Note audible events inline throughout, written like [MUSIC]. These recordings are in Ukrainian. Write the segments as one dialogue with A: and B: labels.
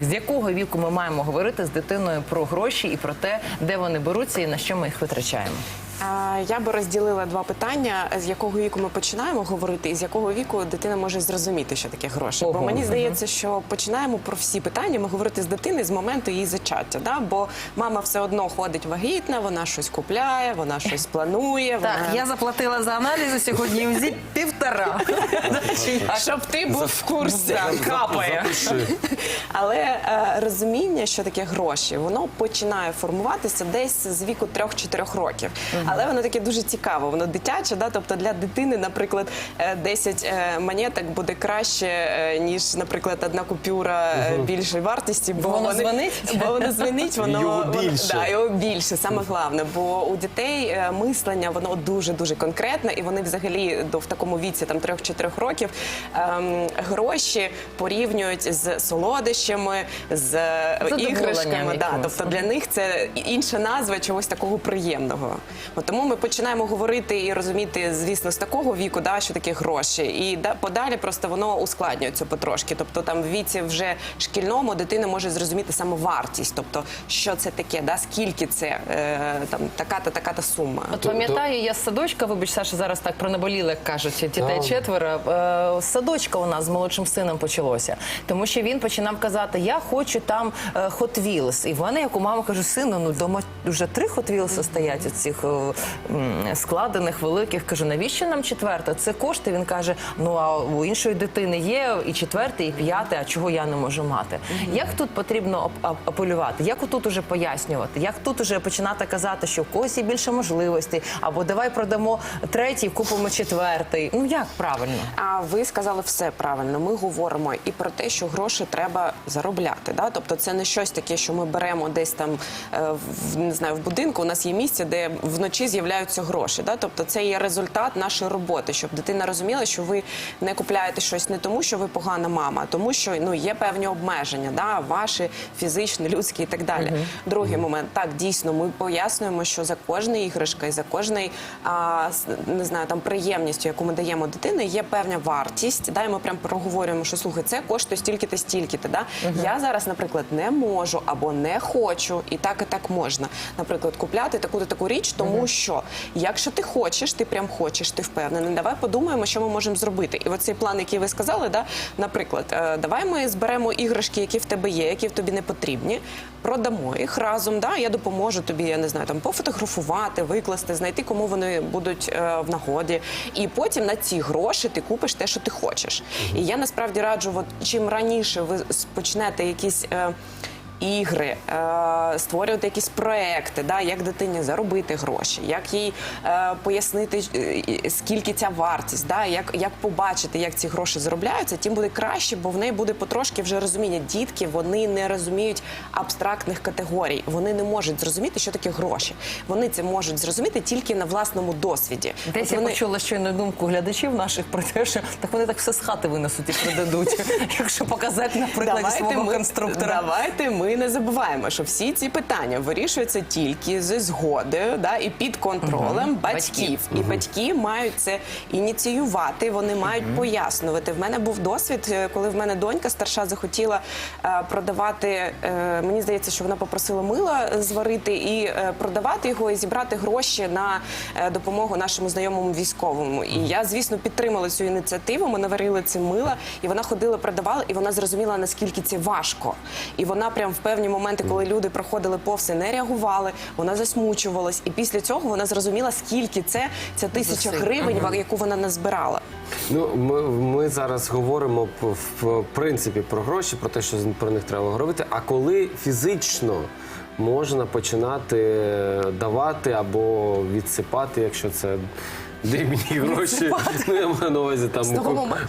A: З якого віку ми маємо говорити з дитиною про гроші і про те, де вони беруться і на що ми їх витрачаємо?
B: Я би розділила два питання: з якого віку ми починаємо говорити, і з якого віку дитина може зрозуміти, що таке гроші.
A: Ого.
B: Бо мені здається, що починаємо про всі питання ми говорити з дитини з моменту її зачаття. Да? Бо мама все одно ходить вагітна, вона щось купляє, вона щось [LAUGHS] планує.
A: Так, я заплатила за аналізи сьогодні УЗІ півтора.
B: Щоб ти був в курсі.
A: Капає.
B: Але е, розуміння, що таке гроші, воно починає формуватися десь з віку 3-4 років. Але воно таке дуже цікаве, воно дитяче, да? тобто для дитини, наприклад, е, 10 е, монеток буде краще, е, ніж, наприклад, одна купюра е, більшої вартості, бо
A: Воно
B: вони-
A: дзвонить?
B: Бо воно дзвонить, воно
C: Його більше.
B: да, його більше, саме головне. Бо у дітей е, мислення воно дуже дуже конкретне, і вони взагалі до в такому віці, там 3-4 років, ем, гроші порівнюють з солодощами, з е, іграшками. Да, тобто для них це інша назва чогось такого приємного. От тому ми починаємо говорити і розуміти, звісно, з такого віку, да, що таке гроші, і да, подалі просто воно ускладнюється потрошки. Тобто, там в віці вже шкільному дитина може зрозуміти саме вартість, тобто що це таке, да, скільки це е, там така-та така-та сума.
A: От пам'ятаю, я з садочка, вибач, Саша, зараз так пронаболіли, як кажуть, дітей четверо. Е, З садочка у нас з молодшим сином почалося. Тому що він починав казати, я хочу там е, Hot Wheels. І в мене, як у мами, кажу, сину, ну вдома вже три Hot Wheels стоять от цих е, складених, великих. Кажу, навіщо нам четверта? Це кошти. Він каже, ну а у іншої дитини є і четверте, і п'яте, а чого я не можу мати? Як тут потрібно ап- ап- апелювати? Як тут уже пояснювати? Як тут уже починати казати, що в когось є більше можливостей, або давай продамо третій, купимо четвертий. Ну як правильно?
B: А ви сказали все правильно. Ми говоримо і про те, що гроші треба заробляти. Да? Тобто це не щось таке, що ми беремо десь там е, в не знаю, в будинку. У нас є місце, де вночі з'являються гроші. Да? Тобто це є результат нашої роботи, щоб дитина розуміла, що ви не купляєте щось не тому, що ви погана мама, а тому що ну є певні обмеження, да? ваші фізичні, людські і так далі. Другий момент, так дійсно, ми пояснюємо, що за кожною іграшкою, за кожний а, не знаю, там приємністю, яку ми даємо дитині, є певна вартість. Да, і ми прям проговорюємо, що слухай, це коштує стільки-то, стільки-то. Да? Я зараз, наприклад, не можу або не хочу, і так, і так можна. Наприклад, купляти таку-то таку річ, тому що якщо ти хочеш, ти прям хочеш, ти впевнений. Давай подумаємо, що ми можемо зробити. І оцей план, який ви сказали, да, наприклад, е, давай ми зберемо іграшки, які в тебе є, які в тобі не потрібні, продамо їх разом. Да? Я допоможу тобі, я не знаю, там пофотографувати, викласти, знайти, кому вони будуть е, в нагоді. І потім на ці гроші ти купиш те, що ти хочеш. І я насправді раджу, от, чим раніше ви почнете якісь. Е, Ігри, е, створювати якісь проекти, да, як дитині заробити гроші, як їй е, пояснити, е, скільки ця вартість, да, як, як побачити, як ці гроші заробляються, тим буде краще, бо в неї буде потрошки вже розуміння. Дітки вони не розуміють абстрактних категорій, вони не можуть зрозуміти, що таке гроші. Вони це можуть зрозуміти тільки на власному досвіді.
A: Десь
B: От
A: я
B: вони-
A: почула щойно думку глядачів наших про те, що так вони так все з хати винесуть і продадуть. [LAUGHS] Якщо показати на прикладі свого конструктора.
B: Давайте ми не забуваємо, що всі ці питання вирішуються тільки зі згодою да, і під контролем батьків. І батьки мають це ініціювати, вони мають пояснювати. В мене був досвід, е, коли в мене донька старша захотіла е, продавати. е, мені здається, що вона попросила мила зварити і е, продавати його, і зібрати гроші на е, допомогу нашому знайомому військовому. І я, звісно, підтримала цю ініціативу. Ми наварили це мила, і вона ходила, продавала, і вона зрозуміла, наскільки це важко. І вона прям в певні моменти, коли люди проходили повз і не реагували, вона засмучувалась. І після цього вона зрозуміла, скільки це ця тисяча гривень, яку вона назбирала.
C: Ну, ми, ми зараз говоримо в принципі про гроші, про те, що про них треба говорити. А коли фізично можна починати давати або відсипати, якщо це [LAUGHS] дрібні гроші, ну я маю на увазі там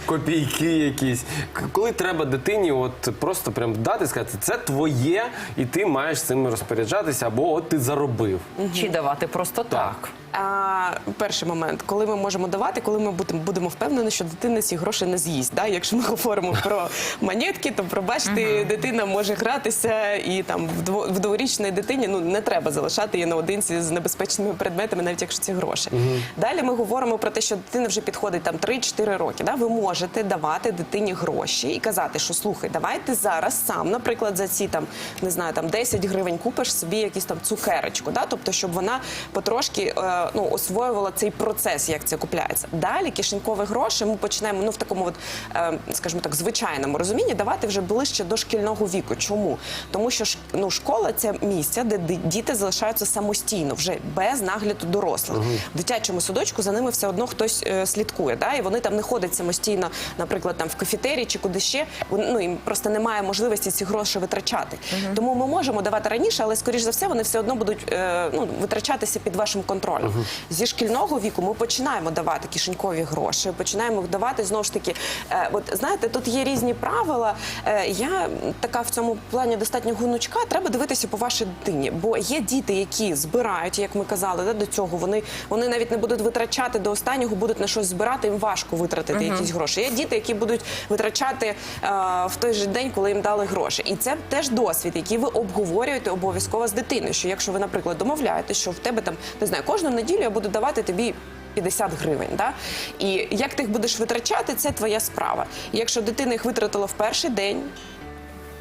C: копійки якісь. К- Коли треба дитині, от просто прям дати, сказати, це твоє, і ти маєш цим розпоряджатися, або от ти заробив.
A: Чи давати просто так.
B: А, перший момент, коли ми можемо давати, коли ми будемо, будемо впевнені, що дитина ці гроші не з'їсть. Да? Якщо ми [LAUGHS] говоримо про монетки, то пробачте, дитина може гратися і там в дво- в дворічній дитині ну не треба залишати її наодинці з небезпечними предметами, навіть якщо це гроші. Далі ми говоримо про те, що дитина вже підходить там 3-4 роки. Да? Ви можете давати дитині гроші і казати, що слухай, давай ти зараз сам, наприклад, за ці там не знаю, там 10 гривень купиш собі якісь там цукерочку, да? тобто, щоб вона потрошки е, ну, освоювала цей процес, як це купляється. Далі кишенькові гроші ми починаємо ну в такому, от, е, скажімо так, звичайному розумінні давати вже ближче до шкільного віку. Чому? Тому що ну, школа це місце, де діти залишаються самостійно, вже без нагляду дорослих. В дитячому садочку за ними все одно хтось е, слідкує, да? і вони там не ходять самостійно, наприклад, там в кафетерії чи куди ще. Ну їм просто немає можливості ці гроші витрачати. Тому ми можемо давати раніше, але скоріш за все вони все одно будуть е, ну, витрачатися під вашим контролем. Зі шкільного віку ми починаємо давати кишенькові гроші, починаємо їх давати знову ж таки. Е, от знаєте, тут є різні правила. Е, я така в цьому плані достатньо гнучка. Треба дивитися по вашій дитині, бо є діти, які збирають, як ми казали, да, до цього вони, вони навіть не будуть витрачати до останнього, будуть на щось збирати. Їм важко витратити якісь гроші. Є діти, які будуть витрачати е, в той же день, коли їм дали гроші. І це теж досвід, який ви обговорюєте обов'язково з дитиною. Що якщо ви, наприклад, домовляєте, що в тебе там не знаю, кожну неділю я буду давати тобі. 50 гривень, да? і як ти їх будеш витрачати, це твоя справа. І Якщо дитина їх витратила в перший день,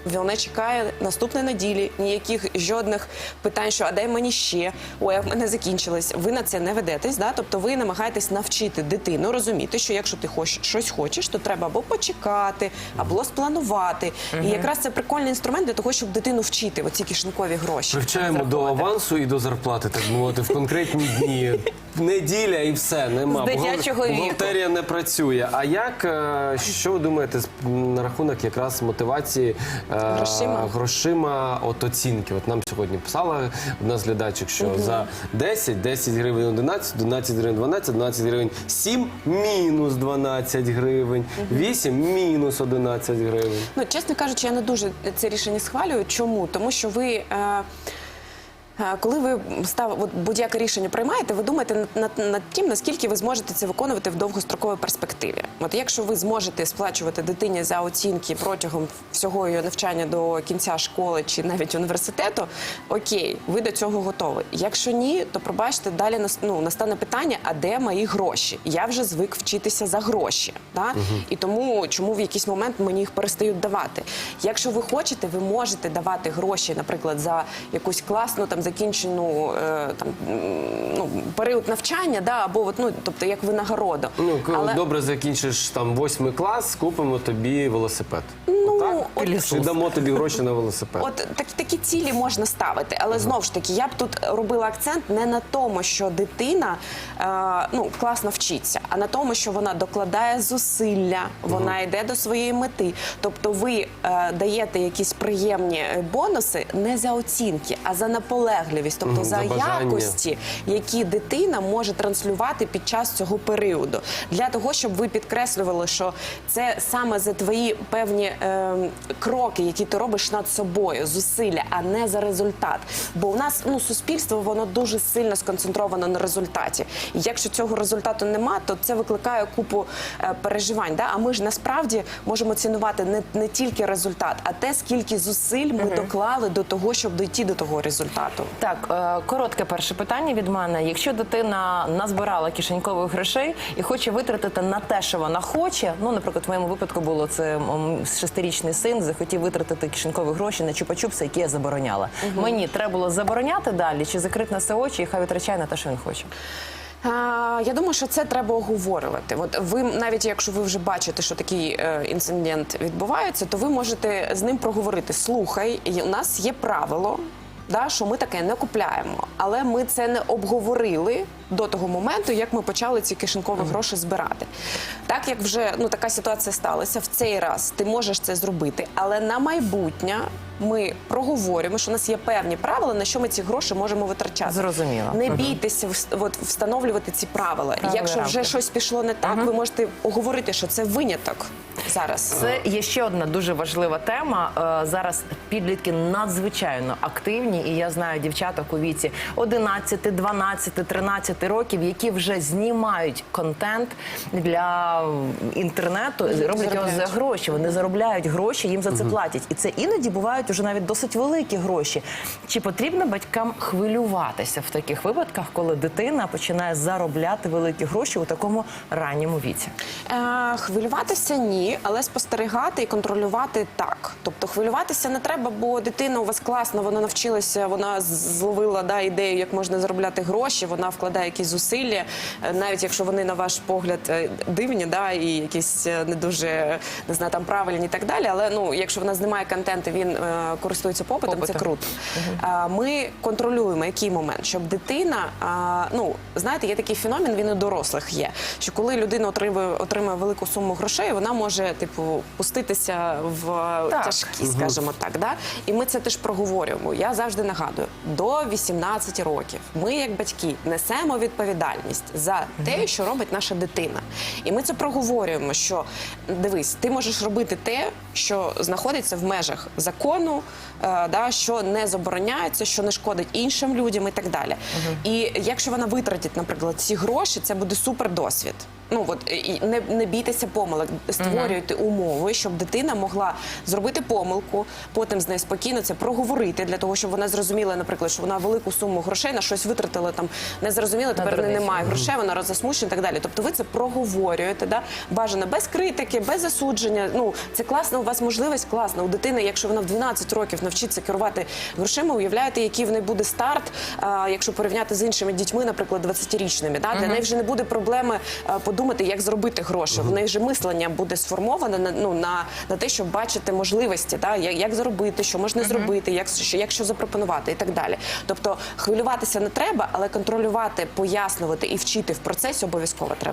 B: вона чекає наступної неділі, ніяких жодних питань, що а дай мені ще, ой, в мене закінчилось. Ви на це не ведетесь, да? тобто ви намагаєтесь навчити дитину розуміти, що якщо ти хоч, щось хочеш, то треба або почекати, або спланувати. І якраз це прикольний інструмент для того, щоб дитину вчити оці кишенькові гроші.
C: Привчаємо до авансу і до зарплати, так мовити, в конкретні дні. Неділя і все, нема.
A: З дитячого віку.
C: Бухгалтерія не працює. А як, е, що ви думаєте на рахунок якраз мотивації
B: Грошима?
C: грошима от оцінки? От нам сьогодні писала одна з глядачок, що за 10, 10 гривень 11, 11 гривень 12, 12 гривень 7, мінус 12 гривень, 8, мінус 11 гривень.
B: Ну, чесно кажучи, я не дуже це рішення схвалюю. Чому? Тому що ви. Е... Коли ви став будь-яке рішення приймаєте, ви думаєте над, над, тим, наскільки ви зможете це виконувати в довгостроковій перспективі. От якщо ви зможете сплачувати дитині за оцінки протягом всього її навчання до кінця школи чи навіть університету, окей, ви до цього готові. Якщо ні, то пробачте, далі нас- ну, настане питання: а де мої гроші? Я вже звик вчитися за гроші. Да? І тому чому в якийсь момент мені їх перестають давати. Якщо ви хочете, ви можете давати гроші, наприклад, за якусь класну там закінчену е, там ну, період навчання, да, або от, ну, тобто як винагорода.
C: Ну, коли
B: Але-
C: добре закінчиш там восьмий клас, купимо тобі велосипед.
B: Ну,
C: так?
B: от-
C: Чи дамо тобі гроші на велосипед?
B: От так, такі цілі можна ставити, але знову ж таки, я б тут робила акцент не на тому, що дитина е, ну класно вчиться, а на тому, що вона докладає зусилля, вона йде до своєї мети. Тобто, ви е, даєте якісь приємні е, бонуси не за оцінки, а за наполегливість, тобто
C: Мгм,
B: за,
C: за бажання.
B: якості, які дитина може транслювати під час цього періоду, для того, щоб ви підкреслювали, що це саме за твої певні е, кроки, які ти робиш над собою, зусилля, а не за результат. Бо у нас ну суспільство воно дуже сильно сконцентровано на результаті. І якщо цього результату нема, то це викликає купу е, переживань. Да? А ми ж насправді можемо цінувати не, не тільки результат, а те, скільки зусиль ми доклали до того, щоб дійти до того результату.
A: Так, е, коротке перше питання від мене. Якщо дитина назбирала кишенькових грошей і хоче витратити на те, що вона хоче, ну, наприклад, в моєму випадку було це м, шестирічний син захотів витратити кишенькові гроші на чупа-чупси, які я забороняла. Мені треба було забороняти далі чи закрити на це очі і хай витрачає на те, що він хоче.
B: Я думаю, що це треба оговорювати. От ви навіть якщо ви вже бачите, що такий е, інцидент відбувається, то ви можете з ним проговорити. Слухай, у нас є правило. Да, що ми таке не купляємо, але ми це не обговорили до того моменту, як ми почали ці кишенькові гроші збирати. Так як вже ну така ситуація сталася в цей раз, ти можеш це зробити, але на майбутнє ми проговорюємо, що у нас є певні правила, на що ми ці гроші можемо витрачати.
A: Зрозуміло.
B: Не бійтеся от, встановлювати ці правила.
A: Правила
B: Якщо вже
A: рамки.
B: щось пішло не так, ви можете оговорити, що це виняток. зараз.
A: Це є ще одна дуже важлива тема. Е, Зараз підлітки надзвичайно активні, і я знаю дівчаток у віці 11, 12, 13 років, які вже знімають контент для інтернету, роблять його за гроші. Вони заробляють гроші, їм за це платять. І це іноді бувають уже навіть досить великі гроші. Чи потрібно батькам хвилюватися в таких випадках, коли дитина починає заробляти великі гроші у такому ранньому віці?
B: Е, хвилюватися ні, але спостерігати і контролювати так. Тобто хвилюватися не треба, бо дитина у вас класна, вона навчилася, вона зловила да, ідею, як можна заробляти гроші, вона вкладає якісь зусилля, е, навіть якщо вони на ваш погляд е, дивні, да, і якісь е, не дуже не знаю, там правильні і так далі. Але ну, якщо вона знімає контент, і він е, користується попитом, це
A: Попитом.
B: круто. А, Ми контролюємо який момент, щоб дитина, а, ну знаєте, є такий феномен, він і у дорослих є. Що коли людина отримує, отримує велику суму грошей, вона може типу пуститися в
A: Так.
B: тяжкі, скажімо так. Да? І ми це теж проговорюємо. Я завжди нагадую: до 18 років ми, як батьки, несемо відповідальність за те, що робить наша дитина. І ми це проговорюємо. Що дивись, ти можеш робити те, що знаходиться в межах закону, е, да, що не забороняється, що не шкодить іншим людям і так далі. І якщо вона витратить, наприклад, ці гроші, це буде супер досвід. Ну от і не, не бійтеся помилок, створюйте умови, щоб дитина могла зробити помилку, потім з нею спокійно це проговорити для того, щоб вона зрозуміла, наприклад, що вона велику суму грошей на щось витратила там, не зрозуміла, тепер не немає грошей, вона роззасмучена і так далі. Тобто ви це проговорюєте, да? бажано без критики, без засудження. Ну це класно. У вас можливість класна. У дитини, якщо вона в 12 років навчиться керувати грошима, уявляєте, який в неї буде старт, а, якщо порівняти з іншими дітьми, наприклад, 20-річними. Да? Для неї вже не буде проблеми а, подумати, як зробити гроші. В неї вже мислення буде сформоване на ну на, на те, щоб бачити можливості, да? як, як заробити, що можна зробити, як що, як що запропонувати і так далі. Тобто хвилюватися не треба, але контролювати, пояснювати і вчити в процесі обов'язково треба.